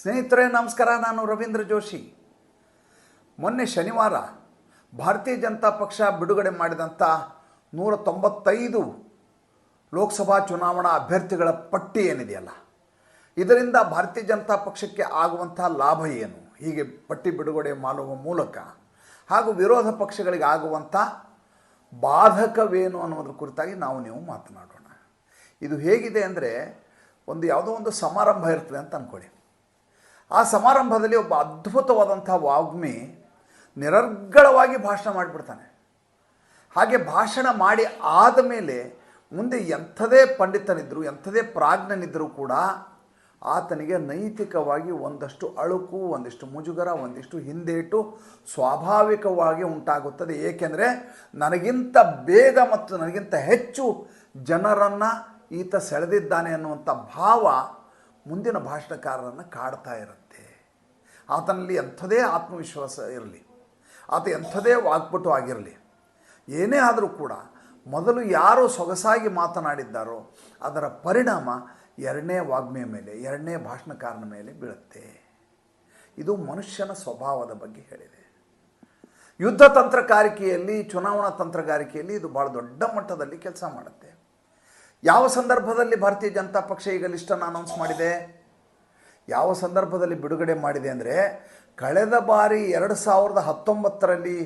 ಸ್ನೇಹಿತರೆ, ನಮಸ್ಕಾರ. ನಾನು ರವೀಂದ್ರ ಜೋಶಿ. ಮೊನ್ನೆ ಶನಿವಾರ ಭಾರತೀಯ ಜನತಾ ಪಕ್ಷ ಬಿಡುಗಡೆ ಮಾಡಿದಂಥ ನೂರ ತೊಂಬತ್ತೈದು ಲೋಕಸಭಾ ಚುನಾವಣಾ ಅಭ್ಯರ್ಥಿಗಳ ಪಟ್ಟಿ ಏನಿದೆಯಲ್ಲ, ಇದರಿಂದ ಭಾರತೀಯ ಜನತಾ ಪಕ್ಷಕ್ಕೆ ಆಗುವಂಥ ಲಾಭ ಏನು? ಹೀಗೆ ಪಟ್ಟಿ ಬಿಡುಗಡೆ ಮಾಡುವ ಮೂಲಕ ಹಾಗೂ ವಿರೋಧ ಪಕ್ಷಗಳಿಗೆ ಆಗುವಂಥ ಬಾಧಕವೇನು ಅನ್ನೋದ್ರ ಕುರಿತಾಗಿ ನಾವು ನೀವು ಮಾತನಾಡೋಣ. ಇದು ಹೇಗಿದೆ ಅಂದರೆ, ಒಂದು ಯಾವುದೋ ಒಂದು ಸಮಾರಂಭ ಇರ್ತದೆ ಅಂತ ಅಂದ್ಕೊಳ್ಳಿ ಆ ಸಮಾರಂಭದಲ್ಲಿ ಒಬ್ಬ ಅದ್ಭುತವಾದಂಥ ವಾಗ್ಮಿ ನಿರರ್ಗಳವಾಗಿ ಭಾಷಣ ಮಾಡಿಬಿಡ್ತಾನೆ. ಹಾಗೆ ಭಾಷಣ ಮಾಡಿ ಆದ ಮೇಲೆ ಮುಂದೆ ಎಂಥದೇ ಪಂಡಿತನಿದ್ದರೂ ಎಂಥದೇ ಪ್ರಾಜ್ಞನಿದ್ದರೂ ಕೂಡ ಆತನಿಗೆ ನೈತಿಕವಾಗಿ ಒಂದಷ್ಟು ಅಳುಕು, ಒಂದಿಷ್ಟು ಮುಜುಗರ, ಒಂದಿಷ್ಟು ಹಿಂದೇಟು ಸ್ವಾಭಾವಿಕವಾಗಿ ಉಂಟಾಗುತ್ತದೆ. ಏಕೆಂದರೆ ನನಗಿಂತ ಬೇಗ ಮತ್ತು ನನಗಿಂತ ಹೆಚ್ಚು ಜನರನ್ನು ಈತ ಸೆಳೆದಿದ್ದಾನೆ ಅನ್ನುವಂಥ ಭಾವ ಮುಂದಿನ ಭಾಷಣಕಾರರನ್ನು ಕಾಡ್ತಾ ಇರುತ್ತೆ. ಆತನಲ್ಲಿ ಎಂಥದೇ ಆತ್ಮವಿಶ್ವಾಸ ಇರಲಿ, ಆತ ಎಂಥದೇ ವಾಗ್ಪಟು ಆಗಿರಲಿ, ಏನೇ ಆದರೂ ಕೂಡ ಮೊದಲು ಯಾರು ಸೊಗಸಾಗಿ ಮಾತನಾಡಿದ್ದಾರೋ ಅದರ ಪರಿಣಾಮ ಎರಡನೇ ವಾಗ್ಮೆಯ ಮೇಲೆ, ಎರಡನೇ ಭಾಷಣಕಾರನ ಮೇಲೆ ಬೀಳುತ್ತೆ. ಇದು ಮನುಷ್ಯನ ಸ್ವಭಾವದ ಬಗ್ಗೆ ಹೇಳಿದೆ. ಯುದ್ಧ ತಂತ್ರಗಾರಿಕೆಯಲ್ಲಿ, ಚುನಾವಣಾ ತಂತ್ರಗಾರಿಕೆಯಲ್ಲಿ ಇದು ಭಾಳ ದೊಡ್ಡ ಮಟ್ಟದಲ್ಲಿ ಕೆಲಸ ಮಾಡುತ್ತೆ. ಯಾವ ಸಂದರ್ಭದಲ್ಲಿ ಭಾರತೀಯ ಜನತಾ ಪಕ್ಷ ಈಗ ಲಿಸ್ಟನ್ನು ಅನೌನ್ಸ್ ಮಾಡಿದೆ? ಯಾವ ಸಂದರ್ಭದಲ್ಲಿ ಬಿಡುಗಡೆ ಮಾಡಿದೆ ಅಂದರೆ ಕಳೆದ ಬಾರಿ ಎರಡು ಸಾವಿರದ ಹತ್ತೊಂಬತ್ತರಲ್ಲಿ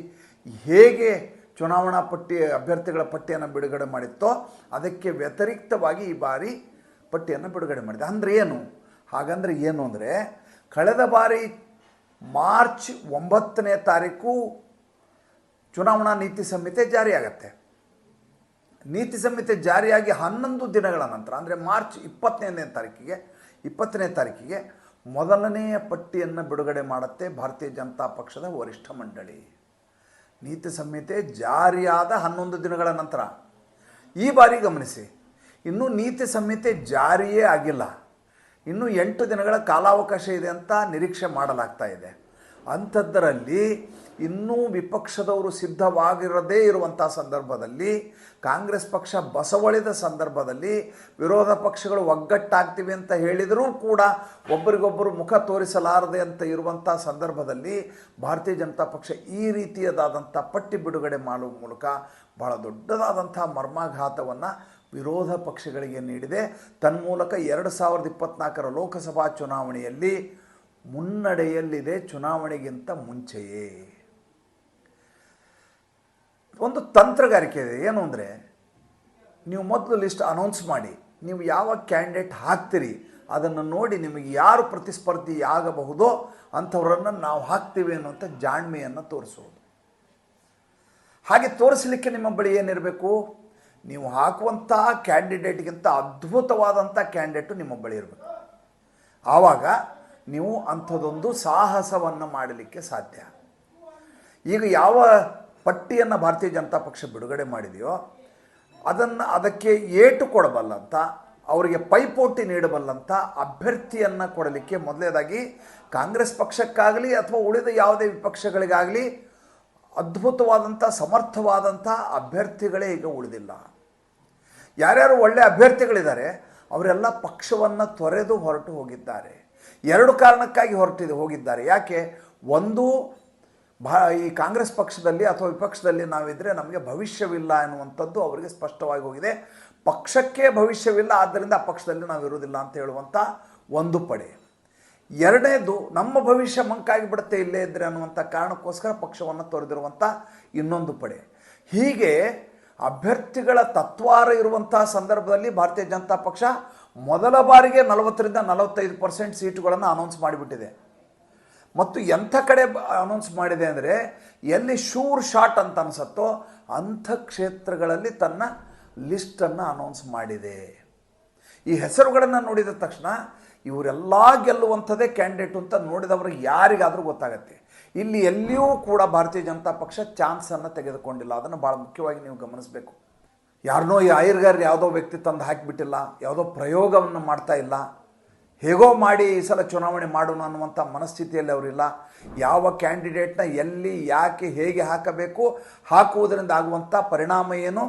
ಹೇಗೆ ಚುನಾವಣಾ ಪಟ್ಟಿ, ಅಭ್ಯರ್ಥಿಗಳ ಪಟ್ಟಿಯನ್ನು ಬಿಡುಗಡೆ ಮಾಡಿತ್ತೋ ಅದಕ್ಕೆ ವ್ಯತಿರಿಕ್ತವಾಗಿ ಈ ಬಾರಿ ಪಟ್ಟಿಯನ್ನು ಬಿಡುಗಡೆ ಮಾಡಿದೆ. ಅಂದರೆ ಏನು? ಹಾಗಂದ್ರೆ ಏನು ಅಂದರೆ ಕಳೆದ ಬಾರಿ ಮಾರ್ಚ್ ಒಂಬತ್ತನೇ ತಾರೀಕು ಚುನಾವಣಾ ನೀತಿ ಸಂಹಿತೆ ಜಾರಿಯಾಗತ್ತೆ. ನೀತಿ ಸಂಹಿತೆ ಜಾರಿಯಾಗಿ ಹನ್ನೊಂದು ದಿನಗಳ ನಂತರ, ಅಂದರೆ ಮಾರ್ಚ್ ಇಪ್ಪತ್ತನೇ ತಾರೀಕಿಗೆ ಇಪ್ಪತ್ತನೇ ತಾರೀಕಿಗೆ ಮೊದಲನೆಯ ಪಟ್ಟಿಯನ್ನು ಬಿಡುಗಡೆ ಮಾಡುತ್ತೆ ಭಾರತೀಯ ಜನತಾ ಪಕ್ಷದ ವರಿಷ್ಠ ಮಂಡಳಿ. ನೀತಿ ಸಂಹಿತೆ ಜಾರಿಯಾದ ಹನ್ನೊಂದು ದಿನಗಳ ನಂತರ. ಈ ಬಾರಿ ಗಮನಿಸಿ, ಇನ್ನೂ ನೀತಿ ಸಂಹಿತೆ ಜಾರಿಯೇ ಆಗಿಲ್ಲ. ಇನ್ನೂ ಎಂಟು ದಿನಗಳ ಕಾಲಾವಕಾಶ ಇದೆ ಅಂತ ನಿರೀಕ್ಷೆ ಮಾಡಲಾಗ್ತಾ ಇದೆ. ಅಂಥದ್ದರಲ್ಲಿ ಇನ್ನೂ ವಿಪಕ್ಷದವರು ಸಿದ್ಧವಾಗಿರದೇ ಇರುವಂಥ ಸಂದರ್ಭದಲ್ಲಿ, ಕಾಂಗ್ರೆಸ್ ಪಕ್ಷ ಬಸವಳಿದ ಸಂದರ್ಭದಲ್ಲಿ ವಿರೋಧ ಪಕ್ಷಗಳು ಒಗ್ಗಟ್ಟಾಗ್ತಿವೆ ಅಂತ ಹೇಳಿದರೂ ಕೂಡ ಒಬ್ಬರಿಗೊಬ್ಬರು ಮುಖ ತೋರಿಸಲಾರದೆ ಅಂತ ಇರುವಂಥ ಸಂದರ್ಭದಲ್ಲಿ ಭಾರತೀಯ ಜನತಾ ಪಕ್ಷ ಈ ರೀತಿಯದಾದಂಥ ಪಟ್ಟಿ ಬಿಡುಗಡೆ ಮಾಡುವ ಮೂಲಕ ಬಹಳ ದೊಡ್ಡದಾದಂಥ ಮರ್ಮಾಘಾತವನ್ನು ವಿರೋಧ ಪಕ್ಷಗಳಿಗೆ ನೀಡಿದೆ. ತನ್ಮೂಲಕ ಎರಡು ಸಾವಿರದ ಇಪ್ಪತ್ತ್ನಾಲ್ಕರ ಲೋಕಸಭಾ ಚುನಾವಣೆಯಲ್ಲಿ ಮುನ್ನಡೆಯಲ್ಲಿದೆ ಚುನಾವಣೆಗಿಂತ ಮುಂಚೆಯೇ. ಒಂದು ತಂತ್ರಗಾರಿಕೆ ಇದೆ. ಏನು ಅಂದರೆ, ನೀವು ಮೊದಲು ಲಿಸ್ಟ್ ಅನೌನ್ಸ್ ಮಾಡಿ, ನೀವು ಯಾವ ಕ್ಯಾಂಡಿಡೇಟ್ ಹಾಕ್ತೀರಿ, ಅದನ್ನು ನೋಡಿ ನಿಮಗೆ ಯಾರು ಪ್ರತಿಸ್ಪರ್ಧಿ ಆಗಬಹುದೋ ಅಂಥವರನ್ನು ನಾವು ಹಾಕ್ತೀವಿ ಅನ್ನುವಂಥ ಜಾಣ್ಮೆಯನ್ನು ತೋರಿಸುವುದು. ಹಾಗೆ ತೋರಿಸಲಿಕ್ಕೆ ನಿಮ್ಮ ಬಳಿ ಏನಿರಬೇಕು? ನೀವು ಹಾಕುವಂಥ ಕ್ಯಾಂಡಿಡೇಟ್ಗಿಂತ ಅದ್ಭುತವಾದಂಥ ಕ್ಯಾಂಡಿಡೇಟು ನಿಮ್ಮ ಬಳಿ ಇರಬೇಕು. ಆವಾಗ ನೀವು ಅಂಥದ್ದೊಂದು ಸಾಹಸವನ್ನು ಮಾಡಲಿಕ್ಕೆ ಸಾಧ್ಯ. ಈಗ ಯಾವ ಪಟ್ಟಿಯನ್ನು ಭಾರತೀಯ ಜನತಾ ಪಕ್ಷ ಬಿಡುಗಡೆ ಮಾಡಿದೆಯೋ ಅದನ್ನು ಅದಕ್ಕೆ ಏಟು ಕೊಡಬಲ್ಲಂತ, ಅವರಿಗೆ ಪೈಪೋಟಿ ನೀಡಬಲ್ಲಂಥ ಅಭ್ಯರ್ಥಿಯನ್ನು ಕೊಡಲಿಕ್ಕೆ ಮೊದಲನೇದಾಗಿ ಕಾಂಗ್ರೆಸ್ ಪಕ್ಷಕ್ಕಾಗಲಿ ಅಥವಾ ಉಳಿದ ಯಾವುದೇ ವಿಪಕ್ಷಗಳಿಗಾಗಲಿ ಅದ್ಭುತವಾದಂಥ ಸಮರ್ಥವಾದಂಥ ಅಭ್ಯರ್ಥಿಗಳೇ ಈಗ ಉಳಿದಿಲ್ಲ. ಯಾರ್ಯಾರು ಒಳ್ಳೆಯ ಅಭ್ಯರ್ಥಿಗಳಿದ್ದಾರೆ, ಅವರೆಲ್ಲ ಪಕ್ಷವನ್ನು ತೊರೆದು ಹೊರಟು ಹೋಗಿದ್ದಾರೆ. ಎರಡು ಕಾರಣಕ್ಕಾಗಿ ಹೊರಟಿದ್ದು ಹೋಗಿದ್ದಾರೆ. ಯಾಕೆ? ಒಂದು, ಭಾ, ಈ ಕಾಂಗ್ರೆಸ್ ಪಕ್ಷದಲ್ಲಿ ಅಥವಾ ವಿಪಕ್ಷದಲ್ಲಿ ನಾವಿದ್ದರೆ ನಮಗೆ ಭವಿಷ್ಯವಿಲ್ಲ ಎನ್ನುವಂಥದ್ದು ಅವರಿಗೆ ಸ್ಪಷ್ಟವಾಗಿ ಹೋಗಿದೆ. ಪಕ್ಷಕ್ಕೆ ಭವಿಷ್ಯವಿಲ್ಲ, ಆದ್ದರಿಂದ ಆ ಪಕ್ಷದಲ್ಲಿ ನಾವು ಇರುವುದಿಲ್ಲ ಅಂತ ಹೇಳುವಂಥ ಒಂದು ಪಡೆ. ಎರಡನೇದು, ನಮ್ಮ ಭವಿಷ್ಯ ಮಂಕಾಗಿ ಬಿಡುತ್ತೆ ಇಲ್ಲೇ ಇದ್ದರೆ ಅನ್ನುವಂಥ ಕಾರಣಕ್ಕೋಸ್ಕರ ಪಕ್ಷವನ್ನು ತೊರೆದಿರುವಂಥ ಇನ್ನೊಂದು ಪಡೆ. ಹೀಗೆ ಅಭ್ಯರ್ಥಿಗಳ ತತ್ವಾರ ಇರುವಂತಹ ಸಂದರ್ಭದಲ್ಲಿ ಭಾರತೀಯ ಜನತಾ ಪಕ್ಷ ಮೊದಲ ಬಾರಿಗೆ ನಲವತ್ತರಿಂದ ನಲವತ್ತೈದು ಪರ್ಸೆಂಟ್ ಸೀಟುಗಳನ್ನು ಅನೌನ್ಸ್ ಮಾಡಿಬಿಟ್ಟಿದೆ. ಮತ್ತು ಎಂಥ ಕಡೆ ಅನೌನ್ಸ್ ಮಾಡಿದೆ ಅಂದರೆ, ಎಲ್ಲಿ ಶೂರ್ ಶಾಟ್ ಅಂತ ಅನಿಸುತ್ತೋ ಅಂಥ ಕ್ಷೇತ್ರಗಳಲ್ಲಿ ತನ್ನ ಲಿಸ್ಟನ್ನು ಅನೌನ್ಸ್ ಮಾಡಿದೆ. ಈ ಹೆಸರುಗಳನ್ನು ನೋಡಿದ ತಕ್ಷಣ, ಇವರೆಲ್ಲ ಗೆಲ್ಲುವಂಥದ್ದೇ ಕ್ಯಾಂಡಿಡೇಟ್ ಅಂತ ನೋಡಿದವರು ಯಾರಿಗಾದರೂ ಗೊತ್ತಾಗತ್ತೆ. ಇಲ್ಲಿ ಎಲ್ಲಿಯೂ ಕೂಡ ಭಾರತೀಯ ಜನತಾ ಪಕ್ಷ ಚಾನ್ಸನ್ನು ತೆಗೆದುಕೊಂಡಿಲ್ಲ. ಅದನ್ನು ಭಾಳ ಮುಖ್ಯವಾಗಿ ನೀವು ಗಮನಿಸಬೇಕು. ಯಾರನ್ನೋ ಈ ಆಯುರ್ಗಾರ್ ಯಾವುದೋ ವ್ಯಕ್ತಿ ತಂದು ಹಾಕಿಬಿಟ್ಟಿಲ್ಲ, ಯಾವುದೋ ಪ್ರಯೋಗವನ್ನು ಮಾಡ್ತಾ ಇಲ್ಲ, ಹೇಗೋ ಮಾಡಿ ಈ ಸಲ ಚುನಾವಣೆ ಮಾಡೋಣ ಅನ್ನುವಂಥ ಮನಸ್ಥಿತಿಯಲ್ಲಿ ಅವರಿಲ್ಲ. ಯಾವ ಕ್ಯಾಂಡಿಡೇಟ್ನ ಎಲ್ಲಿ, ಯಾಕೆ, ಹೇಗೆ ಹಾಕಬೇಕು, ಹಾಕುವುದರಿಂದ ಆಗುವಂಥ ಪರಿಣಾಮ ಏನು,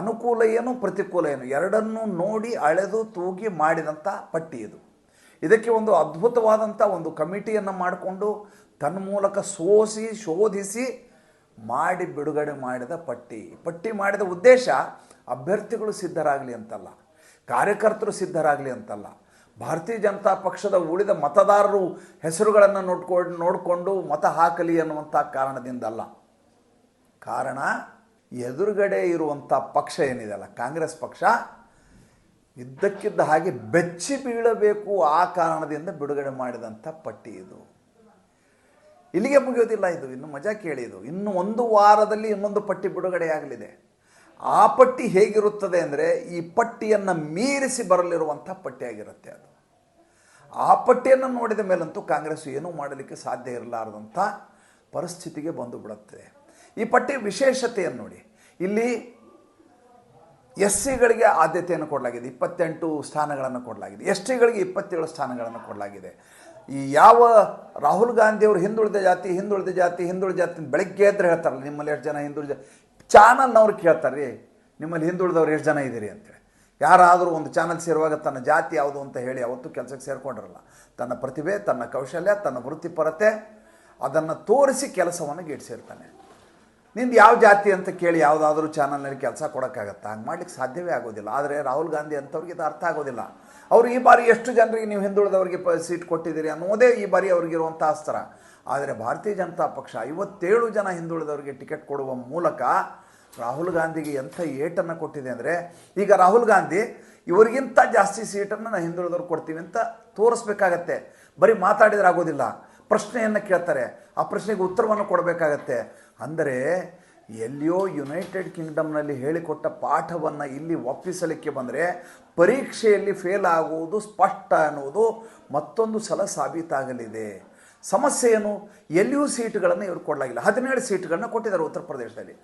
ಅನುಕೂಲ ಏನು, ಪ್ರತಿಕೂಲ ಏನು? ಎರಡನ್ನೂ ನೋಡಿ ಅಳೆದು ತೂಗಿ ಮಾಡಿದಂಥ ಪಟ್ಟಿ ಇದು. ಇದಕ್ಕೆ ಒಂದು ಅದ್ಭುತವಾದಂಥ ಒಂದು ಕಮಿಟಿಯನ್ನು ಮಾಡಿಕೊಂಡು ತನ್ನ ಮೂಲಕ ಸೋಸಿ, ಶೋಧಿಸಿ ಮಾಡಿ ಬಿಡುಗಡೆ ಮಾಡಿದ ಪಟ್ಟಿ. ಪಟ್ಟಿ ಮಾಡಿದ ಉದ್ದೇಶ ಅಭ್ಯರ್ಥಿಗಳು ಸಿದ್ಧರಾಗಲಿ ಅಂತಲ್ಲ, ಕಾರ್ಯಕರ್ತರು ಸಿದ್ಧರಾಗಲಿ ಅಂತಲ್ಲ. ಭಾರತೀಯ ಜನತಾ ಪಕ್ಷದ ಉಳಿದ ಮತದಾರರು ಹೆಸರುಗಳನ್ನು ನೋಡ್ಕೊಂಡು ನೋಡಿಕೊಂಡು ಮತ ಹಾಕಲಿ ಅನ್ನುವಂಥ ಕಾರಣದಿಂದಲ್ಲ. ಕಾರಣ ಎದುರುಗಡೆ ಇರುವಂಥ ಪಕ್ಷ ಏನಿದೆಯಲ್ಲ ಕಾಂಗ್ರೆಸ್ ಪಕ್ಷ ಇದ್ದಕ್ಕಿದ್ದ ಹಾಗೆ ಬೆಚ್ಚಿ ಬೀಳಬೇಕು ಆ ಕಾರಣದಿಂದ ಬಿಡುಗಡೆ ಮಾಡಿದಂಥ ಪಟ್ಟಿ ಇದು. ಇಲ್ಲಿಗೆ ಮುಗಿಯೋದಿಲ್ಲ ಇದು, ಇನ್ನು ಮಜಾ ಕೇಳಿ ಇದು. ಇನ್ನು ಒಂದು ವಾರದಲ್ಲಿ ಇನ್ನೊಂದು ಪಟ್ಟಿ ಬಿಡುಗಡೆಯಾಗಲಿದೆ. ಆ ಪಟ್ಟಿ ಹೇಗಿರುತ್ತದೆ ಅಂದರೆ ಈ ಪಟ್ಟಿಯನ್ನು ಮೀರಿಸಿ ಬರಲಿರುವಂಥ ಪಟ್ಟಿಯಾಗಿರುತ್ತೆ ಅದು. ಆ ಪಟ್ಟಿಯನ್ನು ನೋಡಿದ ಮೇಲಂತೂ ಕಾಂಗ್ರೆಸ್ ಏನೂ ಮಾಡಲಿಕ್ಕೆ ಸಾಧ್ಯ ಇರಲಾರದಂಥ ಪರಿಸ್ಥಿತಿಗೆ ಬಂದು ಬಿಡುತ್ತೆ. ಈ ಪಟ್ಟಿ ವಿಶೇಷತೆಯನ್ನು ನೋಡಿ. ಇಲ್ಲಿ ಎಸ್ ಸಿಗಳಿಗೆ ಆದ್ಯತೆಯನ್ನು ಕೊಡಲಾಗಿದೆ, ಇಪ್ಪತ್ತೆಂಟು ಸ್ಥಾನಗಳನ್ನು ಕೊಡಲಾಗಿದೆ ಎಸ್ ಟಿಗಳಿಗೆ ಇಪ್ಪತ್ತೇಳು ಸ್ಥಾನಗಳನ್ನು ಕೊಡಲಾಗಿದೆ. ಈ ಯಾವ ರಾಹುಲ್ ಗಾಂಧಿಯವರು ಹಿಂದುಳಿದ ಜಾತಿ ಹಿಂದುಳಿದ ಜಾತಿ ಹಿಂದುಳಿದ ಜಾತಿ ಬೆಳಗ್ಗೆ ಎದ್ರೆ ಹೇಳ್ತಾರಲ್ಲ, ನಿಮ್ಮಲ್ಲಿ ಎಷ್ಟು ಜನ ಹಿಂದುಳಿದ ಚಾನಲ್ನವ್ರು ಕೇಳ್ತಾರೆ ರೀ ನಿಮ್ಮಲ್ಲಿ ಹಿಂದುಳಿದವ್ರು ಎಷ್ಟು ಜನ ಇದ್ದೀರಿ? ಅಂತೇಳಿ ಯಾರಾದರೂ ಒಂದು ಚಾನಲ್ ಸೇರುವಾಗ ತನ್ನ ಜಾತಿ ಯಾವುದು ಅಂತ ಹೇಳಿ ಅವತ್ತು ಕೆಲಸಕ್ಕೆ ಸೇರಿಕೊಂಡಿರಲ್ಲ, ತನ್ನ ಪ್ರತಿಭೆ, ತನ್ನ ಕೌಶಲ್ಯ, ತನ್ನ ವೃತ್ತಿಪರತೆ, ಅದನ್ನು ತೋರಿಸಿ ಕೆಲಸವನ್ನು ಗೀಡ್ಸಿರ್ತಾನೆ ನಿಂದು ಯಾವ ಜಾತಿ ಅಂತ ಕೇಳಿ ಯಾವುದಾದ್ರೂ ಚಾನಲ್ನಲ್ಲಿ ಕೆಲಸ ಕೊಡೋಕ್ಕಾಗತ್ತಾ? ಹಂಗೆ ಮಾಡ್ಲಿಕ್ಕೆ ಸಾಧ್ಯವೇ ಆಗೋದಿಲ್ಲ. ಆದರೆ ರಾಹುಲ್ ಗಾಂಧಿ ಅಂಥವ್ರಿಗೆ ಇದು ಅರ್ಥ ಆಗೋದಿಲ್ಲ. ಅವರು ಈ ಬಾರಿ ಎಷ್ಟು ಜನರಿಗೆ ನೀವು ಹಿಂದುಳಿದವರಿಗೆ ಪ ಸೀಟ್ ಕೊಟ್ಟಿದ್ದೀರಿ ಅನ್ನೋದೇ ಈ ಬಾರಿ ಅವ್ರಿಗಿರುವಂಥ ಅಸ್ತ್ರ ಆದರೆ ಭಾರತೀಯ ಜನತಾ ಪಕ್ಷ ಐವತ್ತೇಳು ಜನ ಹಿಂದುಳಿದವರಿಗೆ ಟಿಕೆಟ್ ಕೊಡುವ ಮೂಲಕ ರಾಹುಲ್ ಗಾಂಧಿಗೆ ಎಂಥ ಏಟನ್ನು ಕೊಟ್ಟಿದೆ ಅಂದರೆ, ಈಗ ರಾಹುಲ್ ಗಾಂಧಿ, ಇವರಿಗಿಂತ ಜಾಸ್ತಿ ಸೀಟನ್ನು ನಾನು ಹಿಂದುಳಿದವ್ರು ಕೊಡ್ತೀವಿ ಅಂತ ತೋರಿಸ್ಬೇಕಾಗತ್ತೆ. ಬರೀ ಮಾತಾಡಿದ್ರೆ ಆಗೋದಿಲ್ಲ. ಪ್ರಶ್ನೆಯನ್ನು ಕೇಳ್ತಾರೆ. ಆ ಪ್ರಶ್ನೆಗೆ ಉತ್ತರವನ್ನು ಕೊಡಬೇಕಾಗತ್ತೆ. ಅಂದರೆ, ಎಲ್ಲಿಯೋ ಯುನೈಟೆಡ್ ಕಿಂಗ್ಡಮ್ನಲ್ಲಿ ಹೇಳಿಕೊಟ್ಟ ಪಾಠವನ್ನು ಇಲ್ಲಿ ಒಪ್ಪಿಸಲಿಕ್ಕೆ ಬಂದರೆ, ಪರೀಕ್ಷೆಯಲ್ಲಿ ಫೇಲ್ ಆಗುವುದು ಸ್ಪಷ್ಟ ಅನ್ನುವುದು ಮತ್ತೊಂದು ಸಲ ಸಾಬೀತಾಗಲಿದೆ. ಸಮಸ್ಯೆ ಏನು? ಎಲ್ಲಿಯೂ ಸೀಟುಗಳನ್ನು ಇವರು ಕೊಡಲಾಗಿಲ್ಲ. ಹದಿನೇಳು ಸೀಟುಗಳನ್ನ ಕೊಟ್ಟಿದ್ದಾರೆ ಉತ್ತರ ಪ್ರದೇಶದಲ್ಲಿ.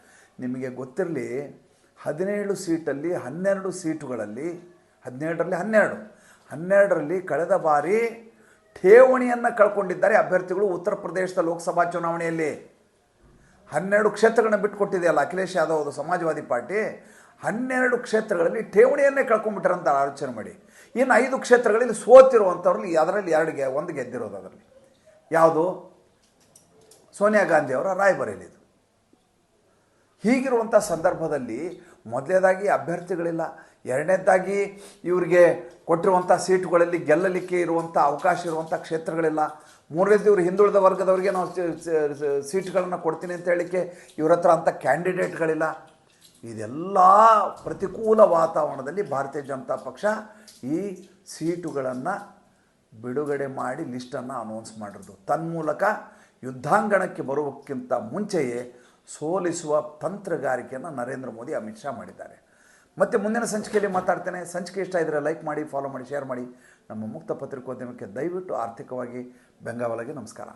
ನಿಮಗೆ ಗೊತ್ತಿರಲಿ, ಹದಿನೇಳು ಸೀಟಲ್ಲಿ ಹನ್ನೆರಡು ಸೀಟುಗಳಲ್ಲಿ, ಹದಿನೇಳರಲ್ಲಿ ಹನ್ನೆರಡು, ಹನ್ನೆರಡರಲ್ಲಿ ಕಳೆದ ಬಾರಿ ಠೇವಣಿಯನ್ನು ಕಳ್ಕೊಂಡಿದ್ದಾರೆ. ಅಭ್ಯರ್ಥಿಗಳು ಉತ್ತರ ಪ್ರದೇಶದ ಲೋಕಸಭಾ ಚುನಾವಣೆಯಲ್ಲಿ ಹನ್ನೆರಡು ಕ್ಷೇತ್ರಗಳನ್ನ ಬಿಟ್ಟುಕೊಟ್ಟಿದೆಯಲ್ಲ ಅಖಿಲೇಶ್ ಯಾದವ್ ಅದು ಸಮಾಜವಾದಿ ಪಾರ್ಟಿ. ಹನ್ನೆರಡು ಕ್ಷೇತ್ರಗಳಲ್ಲಿ ಠೇವಣಿಯನ್ನೇ ಕಳ್ಕೊಂಡ್ಬಿಟ್ರಂತ ಆಲೋಚನೆ ಮಾಡಿ. ಇನ್ನು ಐದು ಕ್ಷೇತ್ರಗಳಲ್ಲಿ ಸೋತಿರುವಂಥವ್ರಲ್ಲಿ ಅದರಲ್ಲಿ ಎರಡು ಗೆ, ಒಂದು ಗೆದ್ದಿರೋದು ಅದರಲ್ಲಿ. ಯಾವುದು? ಸೋನಿಯಾ ಗಾಂಧಿ ಅವರ ರಾಯಬರೇಲಿದು ಹೀಗಿರುವಂಥ ಸಂದರ್ಭದಲ್ಲಿ ಮೊದಲನೇದಾಗಿ ಅಭ್ಯರ್ಥಿಗಳಿಲ್ಲ. ಎರಡನೇದಾಗಿ ಇವರಿಗೆ ಕೊಟ್ಟಿರುವಂಥ ಸೀಟುಗಳಲ್ಲಿ ಗೆಲ್ಲಲಿಕ್ಕೆ ಇರುವಂಥ ಅವಕಾಶ ಇರುವಂಥ ಕ್ಷೇತ್ರಗಳಿಲ್ಲ. ಮೂರನೇದು ಇವರು ಹಿಂದುಳಿದ ವರ್ಗದವರಿಗೆ ನಾವು ಸೀಟುಗಳನ್ನು ಕೊಡ್ತೀನಿ ಅಂತ ಹೇಳಿಕೆ ಇವ್ರ ಹತ್ರ ಅಂಥ ಕ್ಯಾಂಡಿಡೇಟ್ಗಳಿಲ್ಲ. ಇದೆಲ್ಲ ಪ್ರತಿಕೂಲ ವಾತಾವರಣದಲ್ಲಿ ಭಾರತೀಯ ಜನತಾ ಪಕ್ಷ ಈ ಸೀಟುಗಳನ್ನು ಬಿಡುಗಡೆ ಮಾಡಿ ಲಿಸ್ಟನ್ನು ಅನೌನ್ಸ್ ಮಾಡಿರೋದು. ತನ್ಮೂಲಕ ಯುದ್ಧಾಂಗಣಕ್ಕೆ ಬರುವಕ್ಕಿಂತ ಮುಂಚೆಯೇ ಸೋಲಿಸುವ ತಂತ್ರಗಾರಿಕೆಯನ್ನು ನರೇಂದ್ರ ಮೋದಿ ಅಮಿತ್ ಶಾ ಮಾಡಿದ್ದಾರೆ. ಮತ್ತು ಮುಂದಿನ ಸಂಚಿಕೆಯಲ್ಲಿ ಮಾತಾಡ್ತೇನೆ. ಸಂಚಿಕೆ ಇಷ್ಟ ಇದ್ದರೆ ಲೈಕ್ ಮಾಡಿ ಫಾಲೋ ಮಾಡಿ ಶೇರ್ ಮಾಡಿ. ನಮ್ಮ ಮುಕ್ತ ಪತ್ರಿಕೋದ್ಯಮಕ್ಕೆ ದಯವಿಟ್ಟು ಆರ್ಥಿಕವಾಗಿ ಬೆಂಗಾವಲಿಗೆ ನಮಸ್ಕಾರ.